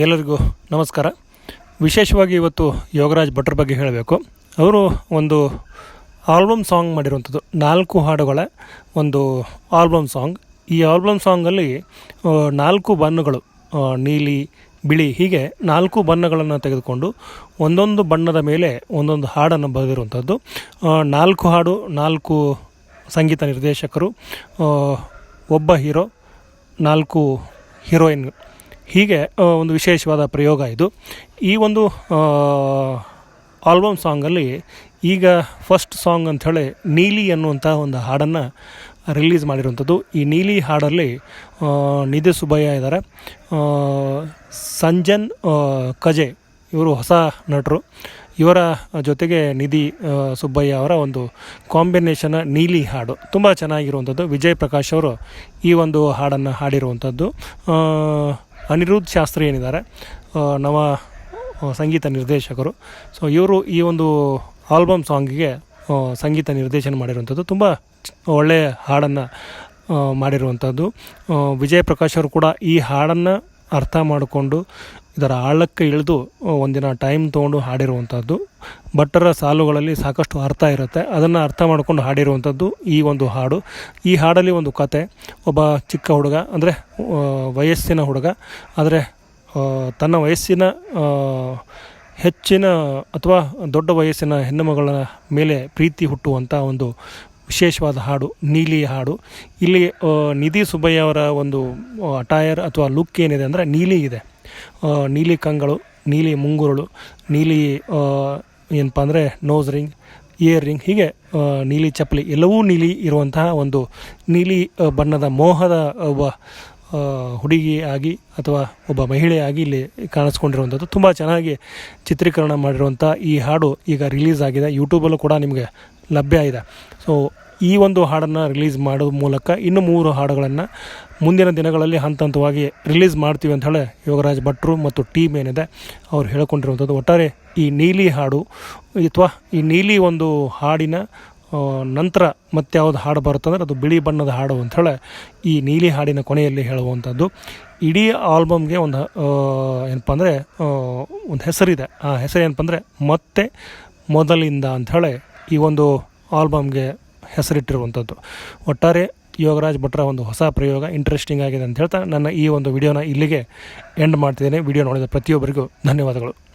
ಎಲ್ಲರಿಗೂ ನಮಸ್ಕಾರ. ವಿಶೇಷವಾಗಿ ಇವತ್ತು ಯೋಗರಾಜ್ ಭಟ್ರ ಬಗ್ಗೆ ಹೇಳಬೇಕು. ಅವರು ಒಂದು ಆಲ್ಬಮ್ ಸಾಂಗ್ ಮಾಡಿರುವಂಥದ್ದು, ನಾಲ್ಕು ಹಾಡುಗಳ ಒಂದು ಆಲ್ಬಮ್ ಸಾಂಗ್. ಈ ಆಲ್ಬಮ್ ಸಾಂಗಲ್ಲಿ ನಾಲ್ಕು ಬಣ್ಣಗಳು ನೀಲಿ, ಬಿಳಿ, ಹೀಗೆ ನಾಲ್ಕು ಬಣ್ಣಗಳನ್ನು ತೆಗೆದುಕೊಂಡು ಒಂದೊಂದು ಬಣ್ಣದ ಮೇಲೆ ಒಂದೊಂದು ಹಾಡನ್ನು ಬರೆದಿರುವಂಥದ್ದು. ನಾಲ್ಕು ಹಾಡು, ನಾಲ್ಕು ಸಂಗೀತ ನಿರ್ದೇಶಕರು ಒಬ್ಬ ಹೀರೋ, ನಾಲ್ಕು ಹೀರೋಯಿನ್ ಹೀಗೆ ಒಂದು ವಿಶೇಷವಾದ ಪ್ರಯೋಗ ಇದು. ಈ ಒಂದು ಆಲ್ಬಮ್ ಸಾಂಗಲ್ಲಿ ಈಗ ಫಸ್ಟ್ ಸಾಂಗ್ ಅಂಥೇಳಿ ನೀಲಿ ಅನ್ನುವಂಥ ಒಂದು ಹಾಡನ್ನು ರಿಲೀಸ್ ಮಾಡಿರುವಂಥದ್ದು. ಈ ನೀಲಿ ಹಾಡಲ್ಲಿ ನಿಧಿ ಸುಬ್ಬಯ್ಯ ಇದ್ದಾರೆ. ಸಂಜನ್ ಕಜೆ ಇವರು ಹೊಸ ನಟರು. ಇವರ ಜೊತೆಗೆ ನಿಧಿ ಸುಬ್ಬಯ್ಯ ಅವರ ಒಂದು ಕಾಂಬಿನೇಷನ್ ನೀಲಿ ಹಾಡು. ತುಂಬ ಚೆನ್ನಾಗಿರುವಂಥದ್ದು. ವಿಜಯ್ ಪ್ರಕಾಶ್ ಅವರು ಈ ಒಂದು ಹಾಡನ್ನು ಹಾಡಿರುವಂಥದ್ದು. ಅನಿರುದ್ಧ್ ಶಾಸ್ತ್ರಿ ಏನಿದ್ದಾರೆ ನಮ್ಮ ಸಂಗೀತ ನಿರ್ದೇಶಕರು. ಸೊ ಇವರು ಈ ಒಂದು ಆಲ್ಬಮ್ ಸಾಂಗಿಗೆ ಸಂಗೀತ ನಿರ್ದೇಶನ ಮಾಡಿರುವಂಥದ್ದು. ತುಂಬ ಒಳ್ಳೆಯ ಹಾಡನ್ನು ಮಾಡಿರುವಂಥದ್ದು. ವಿಜಯ್ ಪ್ರಕಾಶ್ ಅವರು ಕೂಡ ಈ ಹಾಡನ್ನು ಅರ್ಥ ಮಾಡಿಕೊಂಡು ಇದರ ಆಳಕ್ಕೆ ಇಳಿದು ಒಂದಿನ ಟೈಮ್ ತೊಗೊಂಡು ಹಾಡಿರುವಂಥದ್ದು ಭಟ್ಟರ ಸಾಲುಗಳಲ್ಲಿ ಸಾಕಷ್ಟು ಅರ್ಥ ಇರುತ್ತೆ. ಅದನ್ನು ಅರ್ಥ ಮಾಡಿಕೊಂಡು ಹಾಡಿರುವಂಥದ್ದು ಈ ಒಂದು ಹಾಡು. ಈ ಹಾಡಲ್ಲಿ ಒಂದು ಕತೆ. ಒಬ್ಬ ಚಿಕ್ಕ ಹುಡುಗ, ಅಂದರೆ ವಯಸ್ಸಿನ ಹುಡುಗ, ಆದರೆ ತನ್ನ ವಯಸ್ಸಿನ ಹೆಚ್ಚಿನ ಅಥವಾ ದೊಡ್ಡ ವಯಸ್ಸಿನ ಹೆಣ್ಣುಮಗಳ ಮೇಲೆ ಪ್ರೀತಿ ಹುಟ್ಟುವಂಥ ಒಂದು ವಿಶೇಷವಾದ ಹಾಡು, ನೀಲಿ ಹಾಡು. ಇಲ್ಲಿ ನಿಧಿ ಸುಬ್ಬಯ್ಯ ಅವರ ಒಂದು ಅಟೈರ್ ಅಥವಾ ಲುಕ್ ಏನಿದೆ ಅಂದರೆ ನೀಲಿ ಇದೆ. ನೀಲಿ ಕಂಗಳು, ನೀಲಿ ಮುಂಗುರುಳು, ನೀಲಿ ಏನಪ್ಪ ಅಂದರೆ ನೋಸ್ ರಿಂಗ್ ಇಯರ್ ರಿಂಗ್ ಹೀಗೆ ನೀಲಿ ಚಪ್ಪಲಿ, ಎಲ್ಲವೂ ನೀಲಿ ಇರುವಂತಹ ಒಂದು ನೀಲಿ ಬಣ್ಣದ ಮೋಹದ ಒಬ್ಬ ಹುಡುಗಿ ಆಗಿ ಅಥವಾ ಒಬ್ಬ ಮಹಿಳೆಯಾಗಿ ಇಲ್ಲಿ ಕಾಣಿಸ್ಕೊಂಡಿರುವಂಥದ್ದು ತುಂಬ ಚೆನ್ನಾಗಿ ಚಿತ್ರೀಕರಣ ಮಾಡಿರುವಂಥ ಈ ಹಾಡು ಈಗ ರಿಲೀಸ್ ಆಗಿದೆ. ಯೂಟ್ಯೂಬಲ್ಲೂ ಕೂಡ ನಿಮಗೆ ಲಭ್ಯ ಇದೆ. ಸೊ ಈ ಒಂದು ಹಾಡನ್ನು ರಿಲೀಸ್ ಮಾಡೋ ಮೂಲಕ ಇನ್ನು ಮೂರು ಹಾಡುಗಳನ್ನು ಮುಂದಿನ ದಿನಗಳಲ್ಲಿ ಹಂತ ಹಂತವಾಗಿ ರಿಲೀಸ್ ಮಾಡ್ತೀವಿ ಅಂತ ಹೇಳಿ ಯೋಗರಾಜ್ ಭಟ್ರು ಮತ್ತು ಟೀಮ್ ಏನಿದೆ ಅವ್ರು ಹೇಳ್ಕೊಂಡಿರುವಂಥದ್ದು. ಒಟ್ಟಾರೆ ಈ ನೀಲಿ ಹಾಡು ಅಥವಾ ಈ ನೀಲಿ ಒಂದು ಹಾಡಿನ ನಂತರ ಮತ್ತೆ ಯಾವುದು ಹಾಡು ಬರುತ್ತಂದ್ರೆ ಅದು ಬಿಳಿ ಬಣ್ಣದ ಹಾಡು ಅಂತ ಹೇಳಿ ಈ ನೀಲಿ ಹಾಡಿನ ಕೊನೆಯಲ್ಲಿ ಹೇಳುವಂಥದ್ದು. ಇಡೀ ಆಲ್ಬಮ್ಗೆ ಒಂದು ಏನಪ್ಪ ಅಂದರೆ ಒಂದು ಹೆಸರಿದೆ. ಆ ಹೆಸರು ಏನಪ್ಪ ಅಂದರೆ ಮತ್ತೆ ಮೊದಲಿಂದ ಅಂಥೇಳಿ ಈ ಒಂದು ಆಲ್ಬಮ್ಗೆ ಹೆಸರಿಟ್ಟಿರುವಂಥದ್ದು. ಒಟ್ಟಾರೆ ಯೋಗರಾಜ್ ಭಟ್ರ ಒಂದು ಹೊಸ ಪ್ರಯೋಗ ಇಂಟ್ರೆಸ್ಟಿಂಗ್ ಆಗಿದೆ ಅಂತ ಹೇಳ್ತಾ ನನ್ನ ಈ ಒಂದು ವಿಡಿಯೋನ ಇಲ್ಲಿಗೆ ಎಂಡ್ ಮಾಡ್ತಿದ್ದೇನೆ. ವಿಡಿಯೋ ನೋಡಿದ ಪ್ರತಿಯೊಬ್ಬರಿಗೂ ಧನ್ಯವಾದಗಳು.